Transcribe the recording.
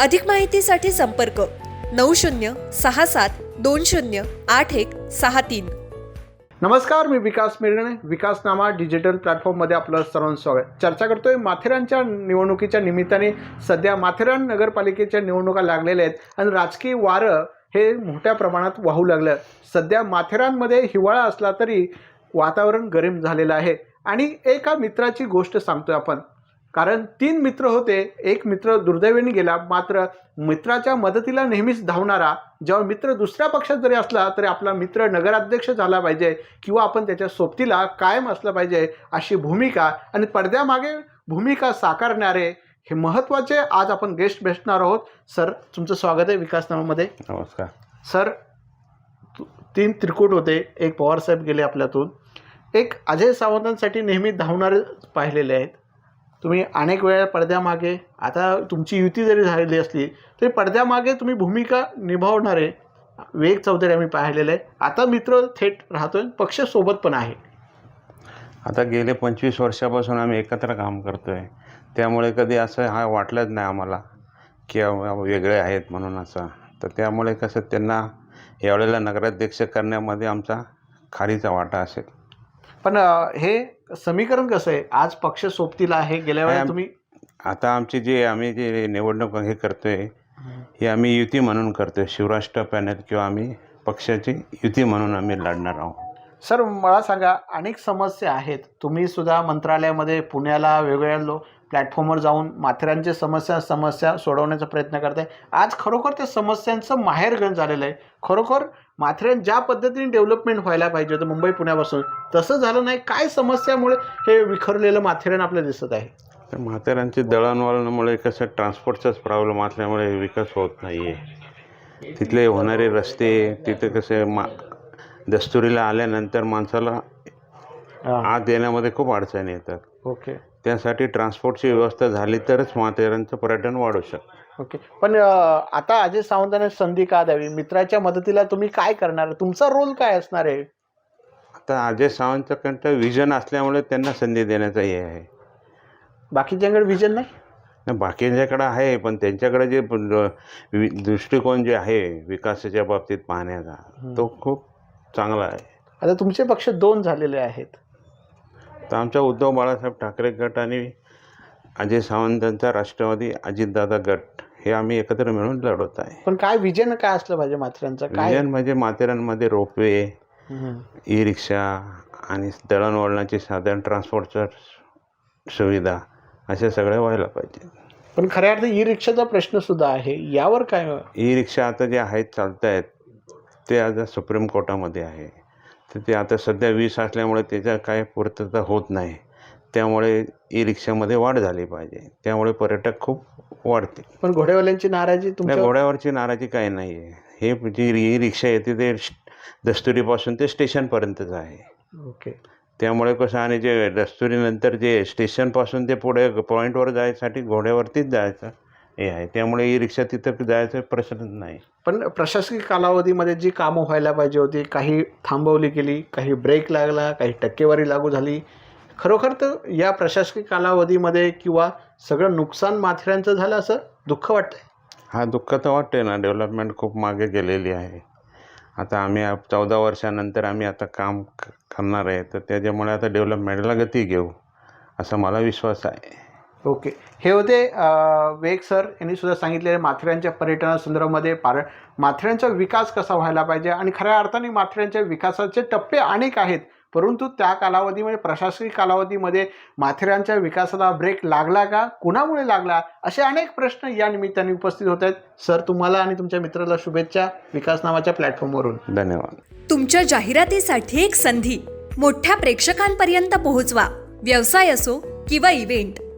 अधिक माहितीसाठी संपर्क नऊ शून्य सहा सात दोन शून्य आठ एक सहा तीन. नमस्कार मी विकास मिरणे विकास नामा डिजिटल प्लॅटफॉर्ममध्ये आपलं सर्वांचं स्वागत. चर्चा करतोय माथेरानच्या निवडणुकीच्या निमित्ताने. सध्या माथेरान नगरपालिकेच्या निवडणुका लागलेल्या आहेत आणि राजकीय वारं हे मोठ्या प्रमाणात वाहू लागलं. सध्या माथेरानमध्ये हिवाळा असला तरी वातावरण गरम झालेलं आहे. आणि एका मित्राची गोष्ट सांगतोय आपण. कारण तीन मित्र होते. एक मित्र दुर्दैवाने गेला. मात्र मित्राच्या मदतीला नेहमीच धावणारा जेव्हा मित्र दुसऱ्या पक्षात जरी असला तरी आपला मित्र नगराध्यक्ष झाला पाहिजे किंवा आपण त्याच्या सोबतीला कायम असलं पाहिजे अशी भूमिका आणि पडद्यामागे भूमिका साकारणारे हे महत्त्वाचे आज आपण गेस्ट भेटणार आहोत. सर तुमचं स्वागत आहे विकासनामामध्ये नमस्कार. सर तीन त्रिकूट होते. एक पवारसाहेब गेले आपल्यातून. एक अजय सावंतांसाठी नेहमी धावणारे पाहिलेले आहेत. तुम्ही अनेक वेळा पडद्यामागे आता तुमची युती जरी झालेली असली तरी पडद्यामागे तुम्ही भूमिका निभावणारे वेग चौधरी आम्ही पाहिलेले आहे. आता मित्र थेट राहतोय पक्ष सोबत पण आहे. आता गेले पंचवीस वर्षापासून आम्ही एकत्र काम करतो आहे त्यामुळे कधी असं हा वाटलंच नाही आम्हाला की वेगळे आहेत म्हणून असं. तर त्यामुळे कसं त्यांना यावेळेला नगराध्यक्ष करण्यामध्ये आमचा खारीचा वाटा असेल. पण हे समीकरण कसं आहे? आज पक्ष सोबतीला आहे गेल्या वेळेला तुम्ही आता आमची जी आम्ही जे निवडणूक हे करतो आहे ही आम्ही युती म्हणून करतो आहे शिवराष्ट्र पॅनल किंवा आम्ही पक्षाची युती म्हणून आम्ही लढणार आहोत. सर मला सांगा अनेक समस्या आहेत. तुम्ही सुद्धा मंत्रालयामध्ये पुण्याला वेगवेगळ्या लो प्लॅटफॉर्मवर जाऊन माथेरांच्या समस्या समस्या सोडवण्याचा प्रयत्न करताय. आज खरोखर त्या समस्यांचं माहेरघण झालेलं आहे. खरोखर माथेरान ज्या पद्धतीने डेव्हलपमेंट व्हायला पाहिजे होतं मुंबई पुण्यापासून तसं झालं नाही. काय समस्यामुळे हे विखरलेलं माथेरान आपल्याला दिसत आहे? तर म्हाताऱ्यांची दळणवळणामुळे कसं ट्रान्सपोर्टचाच प्रॉब्लेम असल्यामुळे विकास होत नाही आहे तिथले होणारे रस्ते तिथे कसे मा दस्तुरीला आल्यानंतर माणसाला आत येण्यामध्ये खूप अडचणी येतात. ओके. त्यासाठी ट्रान्सपोर्टची व्यवस्था झाली तरच म्हाताऱ्यांचं पर्यटन वाढू शकतं. ओके. पण अं, आता अजय सावंतांना संधी का द्यावी मित्राच्या मदतीला तुम्ही काय करणार? तुमचा रोल काय असणार आहे? आता अजय सावंतकडं विजन असल्यामुळे त्यांना संधी देण्याचा हे आहे. बाकीच्यांकडे विजन नाही? नाही, बाकीच्याकडं आहे पण त्यांच्याकडे जे वि- दृष्टिकोन जे आहे विकासाच्या बाबतीत पाहण्याचा तो खूप चांगला आहे. आता तुमचे पक्ष दोन झालेले आहेत. तर आमचा उद्धव बाळासाहेब ठाकरे गट आणि अजय सावंतांचा राष्ट्रवादी अजितदादा गट हे आम्ही एकत्र मिळून लढवत आहे. पण काय विजन काय असलं पाहिजे माथेरानचं काय? विजन म्हणजे माथेरानमध्ये रोपवे हम्म. ई रिक्षा आणि दळणवळणाची साधन ट्रान्सपोर्टच्या सुविधा अशा सगळ्या व्हायला पाहिजे. पण खऱ्या अर्थी ई रिक्षाचा प्रश्न सुद्धा आहे. यावर काय? ई रिक्षा आता जे आहेत चालत आहेत ते आता सुप्रीम कोर्टामध्ये आहे. तर ते आता सध्या वीस असल्यामुळे त्याच्या काय पूर्तता होत नाही. त्यामुळे ई रिक्षामध्ये वाढ झाली पाहिजे. त्यामुळे पर्यटक खूप वाढतील. पण घोडेवाल्यांची नाराजी तुमच्या घोड्यावरची नाराजी काही नाही आहे हे जी ई रिक्षा येते ते दस्तुरीपासून ते स्टेशनपर्यंतच आहे. ओके. त्यामुळे कसं आणि जे दस्तुरीनंतर जे स्टेशनपासून ते पुढे पॉईंटवर जायसाठी घोड्यावरतीच जायचं. हे आहे. त्यामुळे ई रिक्षा तिथं जायचा प्रश्नच नाही. पण प्रशासकीय कालावधीमध्ये जी कामं व्हायला पाहिजे होती काही थांबवली गेली काही ब्रेक लागला काही टक्केवारी लागू झाली खरोखर तर या प्रशासकीय कालावधीमध्ये किंवा सगळं नुकसान माथेरांचं झालं असं दुःख वाटतंय? हा दुःख तर वाटते ना. डेव्हलपमेंट खूप मागे गेलेली आहे. आता आम्ही चौदा वर्षानंतर आम्ही आता काम करणार आहे. तर त्याच्यामुळे आता डेव्हलपमेंटला गती घेऊ असा मला विश्वास आहे. ओके. हे होते वेग सर यांनी सुद्धा सांगितलेले माथेरानच्या पर्यटनासंदर्भामध्ये पार माथेरानचा विकास कसा व्हायला पाहिजे आणि खऱ्या अर्थाने माथेरानच्या विकासाचे टप्पे अनेक आहेत. परंतु त्या कालावधीमध्ये प्रशासकीय कालावधीमध्ये माथेरानच्या विकासाला ब्रेक लागला का? कुणामुळे लागला? असे अनेक प्रश्न या निमित्ताने उपस्थित होत आहेत. सर तुम्हाला आणि तुमच्या मित्राला शुभेच्छा विकास नावाच्या प्लॅटफॉर्मवरून. धन्यवाद. तुमच्या जाहिरातीसाठी एक संधी. मोठ्या प्रेक्षकांपर्यंत पोहोचवा. व्यवसाय असो किंवा इव्हेंट